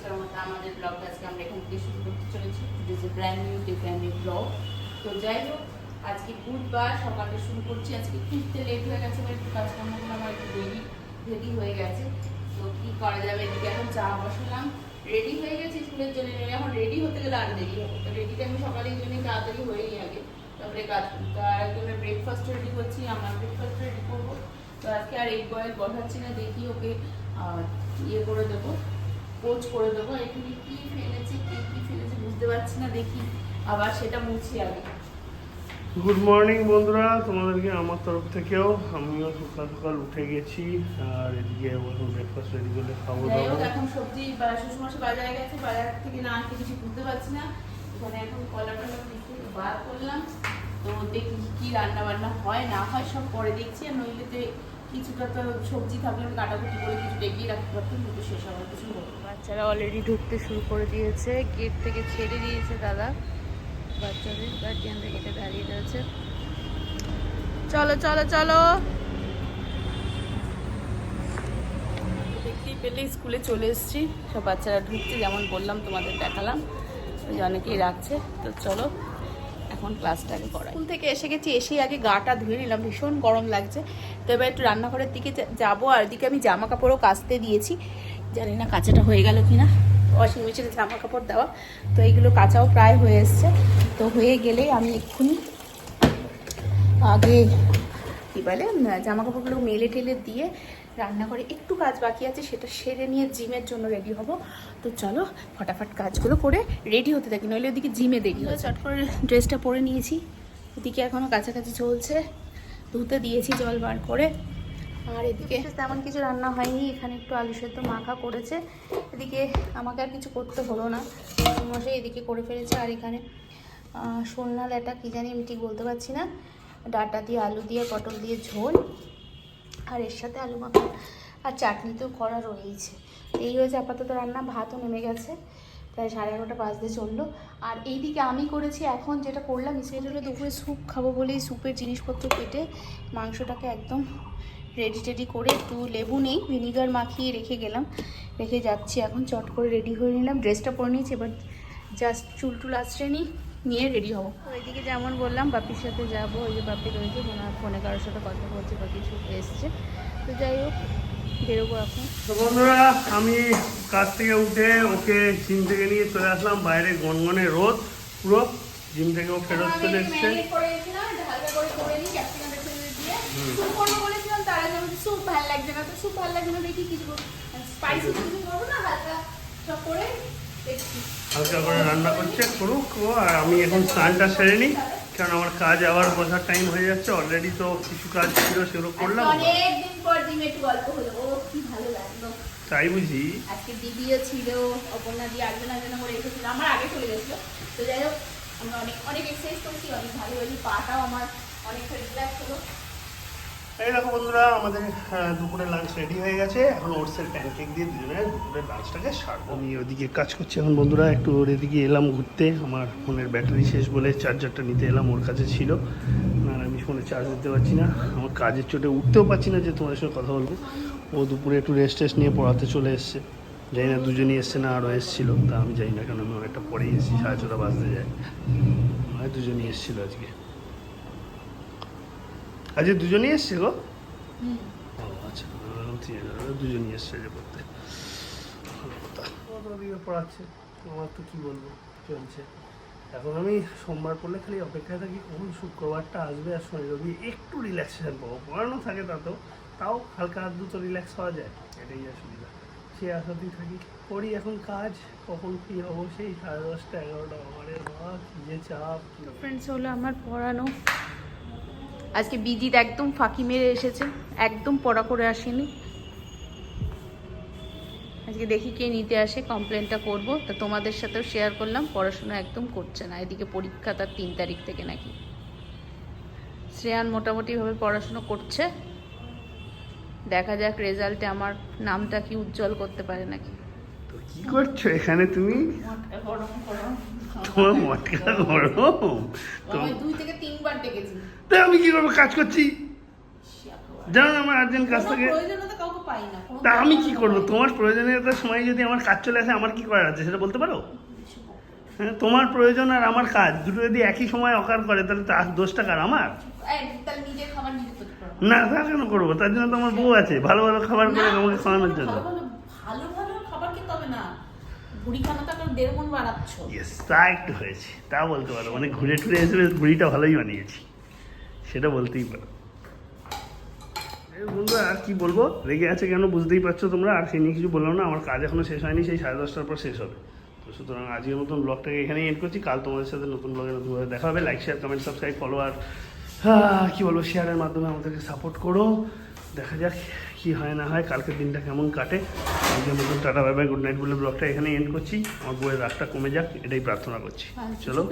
মতো আমাদের ব্লগটা আজকে আমরা এখান থেকে শুরু করতে চলেছি। It brand new day brand new blog তো যাই হোক, আজকে বুধবার সকালে শুরু করছি। আজকে ফিরতে লেট হয়ে গেছে একটু কাজকর্মগুলো আমার একটু দেরি দেরি হয়ে গেছে। তো কি করা যাবে এদিকে? এখন চা বসালাম। রেডি হয়ে গেছি স্কুলের জন্য এখন রেডি হতে গেলে আর দেরি হবে। তো রেডিটা আমি সকালের জন্য তাড়াতাড়ি হয়েই আগে। তারপরে কাজ আর একজনের ব্রেকফাস্ট রেডি করছি, আমার ব্রেকফাস্ট রেডি করব। তো আজকে আর এগ বয়েল বসাচ্ছি না, দেখি ওকে ইয়ে করে দেবো। কোচ করে দেবো এখানে কি ফেলেছে কি কি ফেলেছে বুঝতে পারছি না দেখি। আবার সেটা মুছি আগে গুড মর্নিং বন্ধুরা। তোমাদেরকে আমার তরফ থেকেও আমিও সকাল সকাল উঠে গেছি আর এদিকে এখন ব্রেকফাস্ট রেডি করে খাব দাবো। এখন সবজি বা শ্বশুরমশাই বাজারে গেছে বাজার থেকে না কিছু বুঝতে পারছি না। এখানে এখন কলা টলা বার করলাম তো দেখি কি রান্না বান্না হয় না হয় সব পরে দেখছি আর নইলে তো কিছুটা তো সবজি থাকলে আমি কাটাকুটি করে কিছু ডেকেই রাখতে পারতাম কিন্তু শেষ হওয়ার কিছু বাচ্চারা অলরেডি ঢুকতে শুরু করে দিয়েছে গেট থেকে ছেড়ে দিয়েছে দাদা। বাচ্চাদের গার্জিয়ানদের গেটে দাঁড়িয়ে রয়েছে। চলো চলো চলো। দেখতেই পেলে স্কুলে চলে এসেছি। সব বাচ্চারা ঢুকছে যেমন বললাম তোমাদের দেখালাম। অনেকেই রাখছে। তো চলো এখন ক্লাসটাকে করাই। স্কুল থেকে এসে গেছি, এসেই আগে গাটা ধুয়ে নিলাম, ভীষণ গরম লাগছে। তো এবার একটু রান্নাঘরের দিকে যাব, আর এদিকে আমি জামা কাপড়ও কাচতে দিয়েছি। জানি না কাঁচাটা হয়ে গেল কিনা ওয়াশিং মেশিনে জামা কাপড় দেওয়া। তো এইগুলো কাঁচাও প্রায় হয়ে এসছে। তো হয়ে গেলেই আমি এক্ষুনি আগে কী বলে জামা কাপড়গুলো মেলে টেলে দিয়ে রান্না করে একটু কাজ বাকি আছে, সেটা সেরে নিয়ে জিমের জন্য রেডি হব। তো চলো, ফটাফট কাজগুলো করে রেডি হতে থাকি, নইলে ওদিকে জিমে দেরি হয়। চট করে ড্রেসটা পরে নিয়েছি। এদিকে এখনও কাছাকাছি চলছে। ধুতে দিয়েছি জল বার করে। আর এদিকে তেমন কিছু রান্না হয়নি, এখানে একটু আলু সেদ্ধ মাখা করেছে। এদিকে আমাকে আর কিছু করতে হলো না। মশাই এদিকে করে ফেলেছে, আর এখানে শোলনা ল্যাটা কী জানি আমি ঠিক বলতে পারছি না। ডাটা দিয়ে আলু দিয়ে, পটল দিয়ে ঝোল। আর এর সাথে আলু মাখা আর চাটনি তো করা রয়েইছে। এই হয়েছে আপাতত রান্না, ভাতও নেমে গেছে, প্রায় সাড়ে এগারোটা বাজতে চলল। আর এইদিকে আমি করেছি এখন যেটা করলাম সেটা হলো দুপুরে স্যুপ খাব বলেই স্যুপের জিনিসপত্র কেটে মাংসটাকে একদম রেডি টেডি করে একটু লেবু নেই ভিনিগার মাখিয়ে রেখে গেলাম। রেখে যাচ্ছি এখন, চট করে রেডি হয়ে নিলাম ড্রেসটা পরে নিয়েছি, এবার জাস্ট চুল টুল আশ্রয় নিই। নিয়ে রেডি হব। ওইদিকে যেমন বললাম বাপির সাথে যাব। ওই যে বাপি রয়েছে মনে হয় ফোনে কারোর সাথে কথা বলছে বা কিছু এসছে। তো যাই হোক বেরোবো এখন। তো বন্ধুরা আমি কাজ থেকে উঠে ওকে জিম থেকে নিয়ে চলে আসলাম বাইরে গনগনে রোদ পুরো। জিম থেকে ও ফেরত চলে এসছে। স্যুপ ভালো লাগছে না। তো স্যুপ ভালো লাগছে না দেখি কিছু স্পাইসি কিছু করব না হালকা সব করে হালকা করে রান্না করছে করুক আর আমি এখন স্নানটা সেরে নিই কারণ আমার কাজ আবার বসার টাইম হয়ে যাচ্ছে অলরেডি তো কিছু কাজ ছিল সেগুলো করলাম। অনেকদিন পর জিমে একটু গল্প হলো ও কি ভালো লাগল তাই বুঝি। আজকে দিদিও ছিল অপর্ণা দিয়ে আটজন আটজন করে এসেছিল আমার আগে চলে গেছিল। তো যাই হোক আমরা অনেক অনেক এক্সারসাইজ করছি অনেক ভালো হয়েছি পাটাও আমার অনেকটা রিল্যাক্স হলো। এই দেখো বন্ধুরা আমাদের আহ, দুপুরে লাঞ্চ রেডি হয়ে গেছে। এখন ওটসের প্যানকেক দিয়ে দুজনে দুপুরের লাঞ্চটাকে সারবো। আমি ওদিকে কাজ করছি এখন বন্ধুরা একটু ওর এদিকে এলাম ঘুরতে। আমার ফোনের ব্যাটারি শেষ বলে চার্জারটা নিতে এলাম ওর কাছে ছিল। আর আমি ফোনে চার্জ দিতে পারছি না। আমার কাজের চোটে উঠতেও পারছি না যে তোমাদের সঙ্গে কথা বলব। ও দুপুরে একটু রেস্ট টেস্ট নিয়ে পড়াতে চলে এসছে। জানি না দুজনই এসছে না আরও এসেছিল তা আমি জানি না কেন আমি অনেকটা পরেই এসেছি সাড়ে ছটা বাজতে যায়। দুজনই এসেছিল আজকে। আজকে দুজনই এসছে গো? ও আচ্ছা দুজনই এসছে যে পড়তে। পড়াচ্ছে? আমার তো কী বলব চলছে। এখন আমি সোমবার পড়লে খালি অপেক্ষায় থাকি কখন শুক্রবারটা আসবে আর শনি রবি একটু রিল্যাক্সেশন পাবো। পড়ানো থাকে তাতেও তাও হালকা হাত দুটো রিল্যাক্স হওয়া যায় এটাই অসুবিধা। সে আসাতেই থাকি। করি এখন কাজ কখন কী হব সেই সাড়ে দশটা এগারোটা আমাদের বাবা কী যে চাপ ফ্রেন্ডস হলো আমার পড়ানো। আজকে বিদিত একদম ফাঁকি মেরে এসেছে, একদম পড়া করে আসেনি। আজকে দেখি কে নিতে আসে, কমপ্লেনটা করব। তা তোমাদের সাথেও শেয়ার করলাম, পড়াশোনা একদম করছে না, এদিকে পরীক্ষা তার তিন তারিখ থেকে নাকি। শ্রেয়ান মোটামুটিভাবে পড়াশুনো করছে। দেখা যাক রেজাল্টে আমার নামটা কি উজ্জ্বল করতে পারে নাকি। তো কি করছ? এখানে তুমি তোমার মটকা গরম। তো আমি কি করব? কাজ করছি। জানো আমার আর্জেন্ট কাজ থেকে। তা আমি কি করব? তোমার প্রয়োজনীয়তার সময় যদি আমার কাজ চলে আসে আমার কি করার আছে সেটা বলতে পারো? হ্যাঁ তোমার প্রয়োজন আর আমার কাজ। দুটো যদি একই সময় অকার করে তাহলে তার দোষটা কার? আমার? না তা কেন করব? তার জন্য তো আমার বউ আছে। ভালো ভালো খাবার করে তোমাকে খাওয়ানোর জন্য ভালো ভালো ভালো ভালো খাবার খেতে হবে না ভুড়ি তো একটু হয়েছে। তা বলতে পারো মানে ঘুরে টুরে এসে বেশ ঘুড়িটা ভালোই বানিয়েছি। সেটা বলতেই পারো। এই বন্ধুরা আর কি বলব? রেগে আছে কেন বুঝতেই পারছ তোমরা? আর সেই নিয়ে কিছু বললাম না, আমার কাজ এখনও শেষ হয়নি, সেই সাড়ে দশটার পর শেষ হবে। তো সুতরাং আজকের মতন ব্লগটাকে এখানেই এন্ড করছি। কাল তোমাদের সাথে নতুন ব্লগে নতুনভাবে দেখা হবে। Like share comment subscribe follow আর কি বলব শেয়ারের মাধ্যমে আমাদেরকে সাপোর্ট করো। দেখা যাক। কি হয় না হয় কালকের দিনটা কেমন কাটে আজকের মতন tata bye bye good night বলে ব্লগটা এখানে এন্ড করছি। আমার বইয়ের রাগটা কমে যাক এটাই প্রার্থনা করছি। চলো